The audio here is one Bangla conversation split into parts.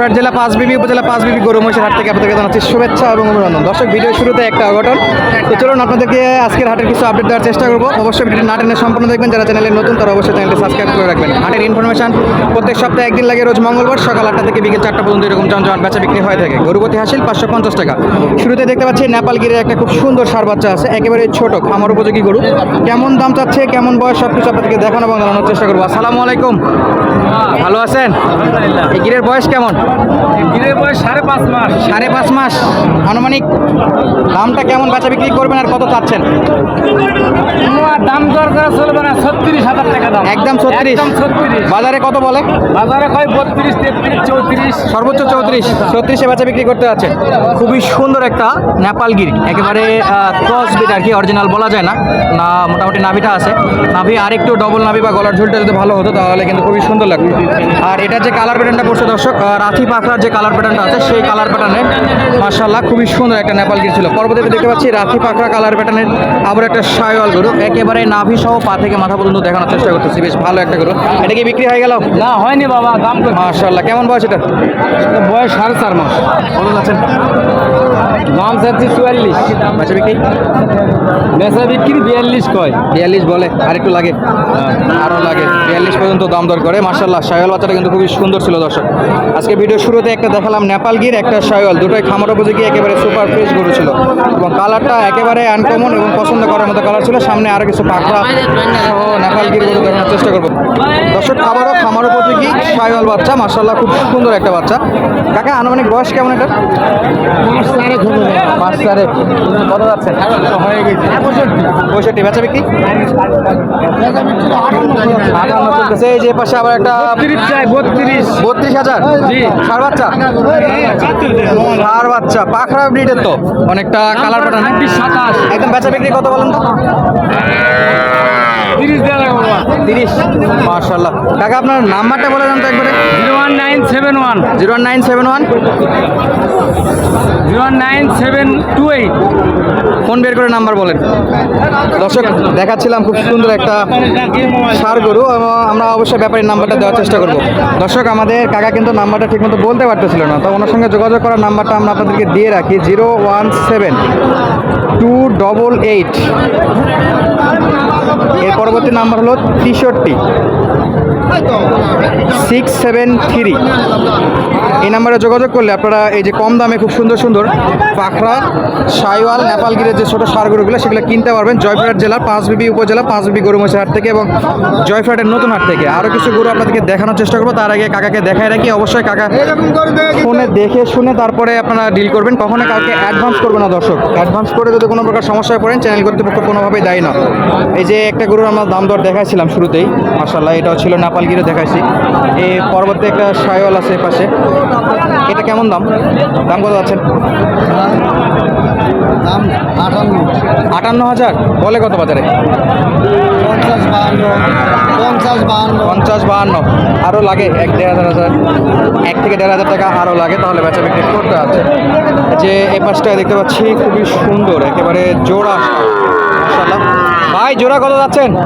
জয়পুরহাট জেলা পাঁচবিবি উপজেলা পাঁচ পাঁচবিবি গরু মহিষের হাট থেকে আপনাদেরকে জানাচ্ছি শুভেচ্ছা এবং অভিনন্দন। দর্শক ভিডিও শুরুতে একটা অঘটন। তো চলুন আপনাদেরকে আজকের হাটের কিছু আপডেট দেওয়ার চেষ্টা করব। অবশ্যই ভিডিও না টেনে সম্পূর্ণ দেখবেন। যারা চ্যানেলে নতুন, তারা অবশ্যই চ্যানেলটি সাবস্ক্রাইব করে রাখবেন। হাটের ইনফরমেশন প্রত্যেক সপ্তাহে একদিন লাগে, রোজ মঙ্গলবার সকাল আটটা থেকে বিকেল চারটা পর্যন্ত এরকম জনজট বেচা বিক্রি হয়ে থাকে। গরুপতি হাসিল পাঁচশো পঞ্চাশ টাকা। শুরুতে দেখতে পাচ্ছি নেপালগিরির একটা খুব সুন্দর সার বাচ্চা আছে। একেবারে ছোট, খামার উপযোগী গরু। কেমন দাম চাচ্ছে, কেমন বয়স সব কিছু আপনাদেরকে দেখানো এবং জানানোর চেষ্টা করব। আসসালামু আলাইকুম। ভালো আছেন? এই গিরের বয়স কেমন? গিরের বয়স সাড়ে পাঁচ মাস। সাড়ে পাঁচ মাস। আনুমানিক দামটা কেমন বেচা বিক্রি করবেন আর কত চাচ্ছেন? দাম দর করা চলবে না ছত্রিশ হাজার টাকা দাম। একদম ছত্রিশ। বাজারে কত বলে? বাজারে কয় বত্রিশ তেত্রিশ চৌত্রিশ। সর্বোচ্চ চৌত্রিশ। ছত্রিশে বেচা বিক্রি করতে আছে খুবই সুন্দর একটা নেপালগিরি একেবারে ক্রস বিট আর কি অরিজিনাল বলা যায় না। না মোটামুটি নাভিটা আছে। নাভি আর একটু ডবল নাভি বা গলার ঝুলটা যদি ভালো হতো তাহলে কিন্তু খুবই সুন্দর লাগতো। আর এটা যে কালার প্যাটার্নটা পড়ছে দর্শক রাথি পাখরার যে কালার প্যাটার্নটা আছে সেই কালার প্যাটার্নের মার্শাল্লাহ খুবই সুন্দর একটা নেপাল গির ছিল। পরবর্তীতে দেখতে পাচ্ছি রাখি পাখরা কালার প্যাটার্নের আবার একটা সায়ওয়াল গরু। একেবারে নাভি সহ পা থেকে মাথা পর্যন্ত দেখানোর চেষ্টা করতেছি। বেশ ভালো একটা গরু। এটা কি বিক্রি হয়ে গেল? না হয়নি বাবা দাম? মার্শাল্লাহ কেমন বয়স এটা? বয়স সাড়ে চার মাস। বলে যাচ্ছেন চাচ্ছি চুয়াল্লিশ। বেচা বিক্রি? বেচা বিক্রি বিয়াল্লিশ কয়? বিয়াল্লিশ বলে আর একটু লাগে আরও লাগে। বিয়াল্লিশ পর্যন্ত দাম দর করে মার্শাল্লাহ শায়ল বাচ্চাটা কিন্তু খুবই সুন্দর ছিল দর্শক। আজকে ভিডিও শুরুতে একটা দেখালাম নেপাল গির একটা শায়ল দুটোই খামার উপযোগী একেবারে সুপার ফ্রেশ গরু ছিল। এবং কালারটা একেবারে আনকমন এবং পছন্দ করার মতো কালার ছিল। সামনে আরও কিছু পাখরা সহ নেপাল গির গরু দেখানোর চেষ্টা করব। দর্শক আবারও খামার উপযোগী শায়ল বাচ্চা মার্শাল্লাহ খুব সুন্দর একটা বাচ্চা। কাকা আনুমানিক বয়স কেমন এটা? পাঁচ চারে কত যাচ্ছে? হয়ে গেছে। পঁয়ষট্টি। বেচা বিক্রি? আটান্ন চলতেছে। এই যে পাশে আবার একটা বত্রিশ বত্রিশ। হাজার? ষাট বাচ্চা? ষাট বাচ্চা। পাখরা ব্রিডের তো। অনেকটা কালার প্যাটার্ন একদম বেচা বিক্রি কত বলেন তো? তিরিশ মার্শাল্লাহ কাকা আপনার নাম্বারটা বলে দেন তো একবারে। Zero one nine seven one. Zero one nine seven one. Zero nine seven two eight. Phone বের করে নাম্বার বলেন। দর্শক দেখাচ্ছিলাম খুব সুন্দর একটা সার গরু এবং আমরা অবশ্যই ব্যাপারীর নাম্বারটা দেওয়ার চেষ্টা করব। দর্শক আমাদের কাকা কিন্তু নাম্বারটা ঠিকমতো বলতে পারতেছিল না তো ওনার সঙ্গে যোগাযোগ করার নাম্বারটা আমরা আপনাদেরকে দিয়ে রাখি zero one seven. Two double eight এর পরবর্তী নাম্বার হলো তেষট্টি। সিক্স সেভেন থ্রি এই নাম্বারে যোগাযোগ করলে আপনারা এই যে কম দামে খুব সুন্দর সুন্দর পাখরা, সাইওয়াল, নেপালগিরের যে ছোটো সার গরুগুলো সেগুলো কিনতে পারবেন জয়পুরহাট জেলার পাঁচবিবি উপজেলা পাঁচবিবি গরুমসি হাট থেকে এবং জয়পুরহাটের নতুন হাট থেকে। আরও কিছু গরু আপনাদেরকে দেখানোর চেষ্টা করব, তার আগে কাকাকে দেখায় রাখি। অবশ্যই কাকা ফোনে দেখে শুনে তারপরে আপনারা ডিল করবেন। কখনো কাউকে অ্যাডভান্স করবে না দর্শক। অ্যাডভান্স করে যদি কোনো প্রকার সমস্যায় পড়েন চ্যানেল কর্তৃপক্ষ কোনোভাবেই দায়ী না। এই যে একটা গরুর আমরা দাম দর দেখাইছিলাম শুরুতেই মার্শাল্লাহ এটাও ছিল নেপালগিরে দেখাইছি। এই পরবর্তী একটা সায়ল আছে পাশে। এটা কেমন দাম? দাম কত যাচ্ছেন? দাম আটান্ন। আটান্ন হাজার? বলে কত বাজারে? পঞ্চাশ বাহান্ন। পঞ্চাশ বাহান্ন। পঞ্চাশ বাহান্ন। আরও লাগে এক দেড় হাজার হাজার। এক থেকে দেড় হাজার টাকা আরও লাগে তাহলে বেচা বিক্রি করতে আছে যে এই পাশটায় দেখতে পাচ্ছি খুবই সুন্দর একেবারে জোড়া মাশাআল্লাহ। ভাই জোড়া কত যাচ্ছেন?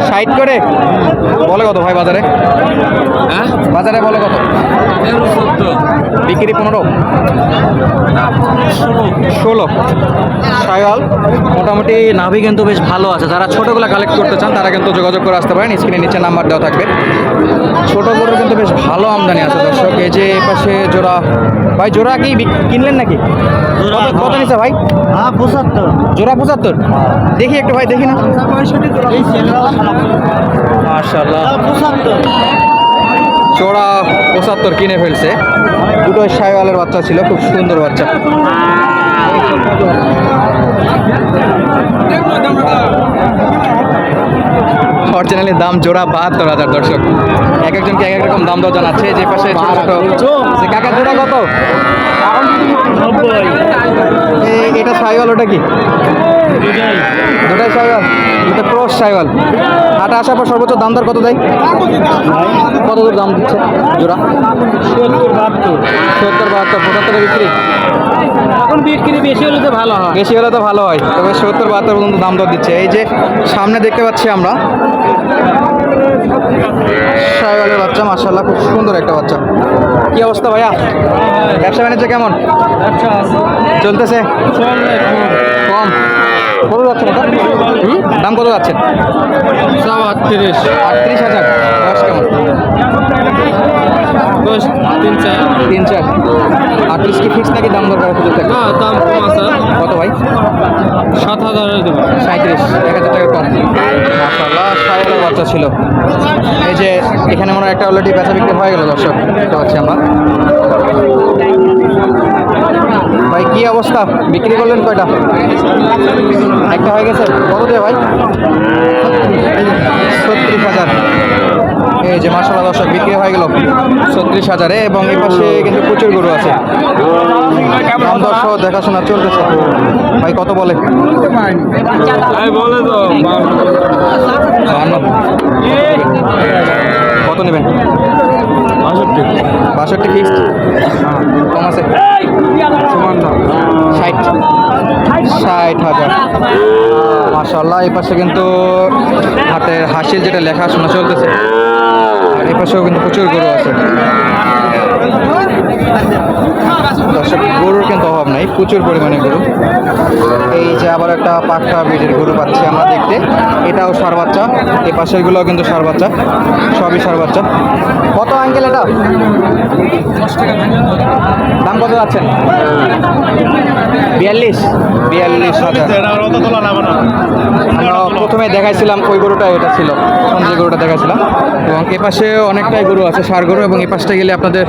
ষাট করে? বলে কত ভাই বাজারে? হ্যাঁ? বাজারে বলে কত? বিক্রি পনেরো? ষোলো। সায়াল মোটামুটি নাভি কিন্তু বেশ ভালো আছে। যারা ছোটোগুলো কালেক্ট করতে চান তারা কিন্তু যোগাযোগ করে আসতে পারেন। স্ক্রিনে নিচে নাম্বার দেওয়া থাকবে। ছোটো গরুর কিন্তু বেশ ভালো আমদানি আছে দর্শক। এই যে পাশে জোড়া। ভাই জোড়া কি কিনলেন নাকি? কত- কত নিছে ভাই? হ্যাঁ পঁচাত্তর। জোড়া পঁচাত্তর দেখি একটু ভাই, দেখি না। মার্শাল্লাহ পঁচাত্তর কিনে ফেলছে। দুটো সাইওয়ালের বাচ্চা ছিল, খুব সুন্দর বাচ্চা। অরিজিনালি দাম জোড়া বাহাত্তর হাজার দর্শক। এক একজনকে এক এক রকম দাম দর জানাচ্ছে। যে পাশে কাকা, জোড়া কত? এটা সাইওয়াল ওটা কি? দুটাই সাইওয়াল এটা ক্রস সাইওয়াল হাটে আসার পর সর্বোচ্চ দাম দর কত দেয়? কত দূর দাম দিচ্ছে? জোড়া? সত্তর বাহাত্তর সত্তর বাহাত্তর পঁচাত্তরে বিক্রি? এখন বিক্রি বেশি হলে তো ভালো হয়। বেশি হলে তো ভালো হয়। তবে সত্তর বাহাত্তর পর্যন্ত দাম দর দিচ্ছে। এই যে সামনে দেখতে পাচ্ছি আমরা সাইওয়ালের বাচ্চা মার্শাল্লাহ খুব সুন্দর একটা বাচ্চা। কি অবস্থা ভাইয়া? ব্যবসা বাণিজ্য কেমন? চলতেছে? কম? কত যাচ্ছেন এটা? দাম কত যাচ্ছেন? আটত্রিশ। আটত্রিশ হাজার। বয়স কেমন? তিন চার। তিন চার। আটত্রিশ কি ফিক্স নাকি দাম দরকার সুযোগ থাকে? না দাম কম আছে। কত ভাই? সাত হাজারের দেবো সাঁত্রিশ এক হাজার টাকা কম। মাসাল্লাহ সাইওয়ালের বাচ্চা ছিল। এই যে এখানে মনে হয় একটা অলরেডি বেচা বিক্রি হয়ে গেল দর্শক দেখতে পাচ্ছি আমরা। ভাই কি অবস্থা? বিক্রি করলেন কয়টা? একটা হয়ে গেছে? কত দিয়ে ভাই? ছত্রিশ হাজার। এই যে মাসাল্লাহ দর্শক বিক্রি হয়ে গেল। ছত্রিশ হাজারে এবং এই পাশে কিন্তু প্রচুর গরু আছে। দর্শক দেখাশোনা চলতেছে। ভাই কত বলে? কত নেবেন? বাষট্টি। ফিক্সড কম আছে? ষাট। ষাট হাজার। মাসাল্লাহ এই পাশে কিন্তু হাতের হাসির যেটা লেখা লেখাশোনা চলতেছে। আর এই পাশেও কিন্তু প্রচুর গরু আছে দর্শক গরুর কিন্তু অভাব নাই, প্রচুর পরিমাণে গরু। এই যে আবার একটা পাখা বেডের গরু পাচ্ছি আমরা দেখতে। এটাও সার বাচ্চা এই পাশেরগুলোও কিন্তু সার বাচ্চা, সবই সার বাচ্চা। কত আঙ্কেল এটা? দাম কত যাচ্ছেন? বিয়াল্লিশ। বিয়াল্লিশ হাজার। আমরা প্রথমে দেখাইছিলাম ওই গরুটা, এটা ছিল। যে গরুটা দেখাইছিলাম। এবং এ পাশে অনেকটাই গরু আছে, সার গরু, এবং এ পাশটা গেলে আপনাদের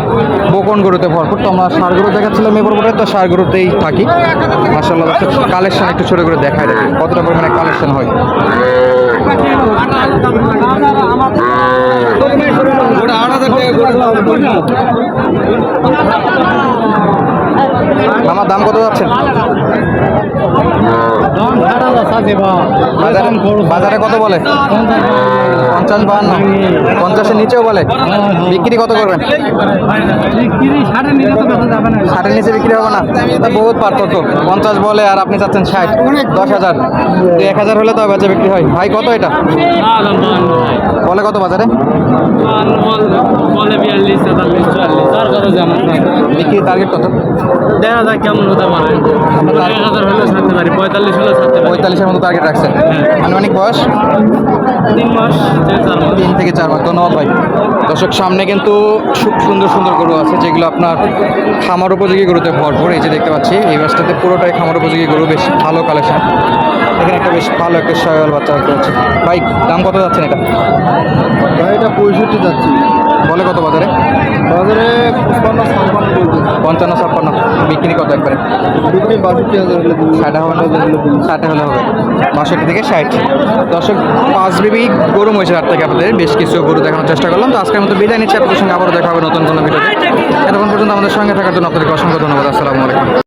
বকন গরুতে ভরপুর। তো আমরা সার গরু দেখাচ্ছিলাম এই পর্বটা তো সার গরুতেই থাকি। মাসাল্লাহ কালেকশন একটু ছোটো করে দেখায় দেখি কতটা পরিমাণে কালেকশন হয়। আমার দাম কত যাচ্ছেন বাজারে বাজারে কত বলে? পঞ্চাশ বাহান্ন। পঞ্চাশের নিচেও বলে? বিক্রি কত করবেন? ষাটের নিচে বিক্রি হবে না? তা বহুত পার্থক্য। পঞ্চাশ বলে আর আপনি চাচ্ছেন ষাট। দশ হাজার। এক হাজার হলে তো বেচা বিক্রি হয়। ভাই কত এটা? বলে কত বাজারে? বিক্রি টার্গেট কত? দেখা যাক কেমন হতে পারে? হলে ছাড়তে পারি পঁয়তাল্লিশ হলে ছাড়তে পারি। পঁয়তাল্লিশের মতো টার্গেট রাখছেন। আনুমানিক বয়স? তিন মাস তিন থেকে চার মাস ধন্যবাদ ভাই। দর্শক সামনে কিন্তু খুব সুন্দর সুন্দর গরু আছে যেগুলো আপনার খামার উপযোগী গরুতে ভরপুর এই যে দেখতে পাচ্ছি এই গাছটাতে পুরোটাই খামার উপযোগী গরু বেশ ভালো কালেকশন এখানে একটা বেশ ভালো একটা সয়াল বাচ্চা দেখতে পাচ্ছি। ভাই দাম কত যাচ্ছেন এটা? এটা পঁয়ষট্টি যাচ্ছে। বলে কত বাজারে? বাজারে পঞ্চান্ন ছাপ্পান্ন। বিক্রি কত একবারে? বিক্রি বাষট্টি হাজার হলে ষাট হলে হবে। বাষট্টি থেকে ষাট। দর্শক পাঁচ বিবি গরু মহিষের হাট থেকে আপনাদের বেশ কিছু গরু দেখানোর চেষ্টা করলাম। তো আজকের মতো বিদায় নিচ্ছি। আপনাদের সঙ্গে আবারও দেখা হবে নতুন কোনো ভিডিওতে। এতক্ষণ পর্যন্ত আমাদের সঙ্গে থাকার জন্য আপনাদেরকে অসংখ্য ধন্যবাদ। আসসালামু আলাইকুম।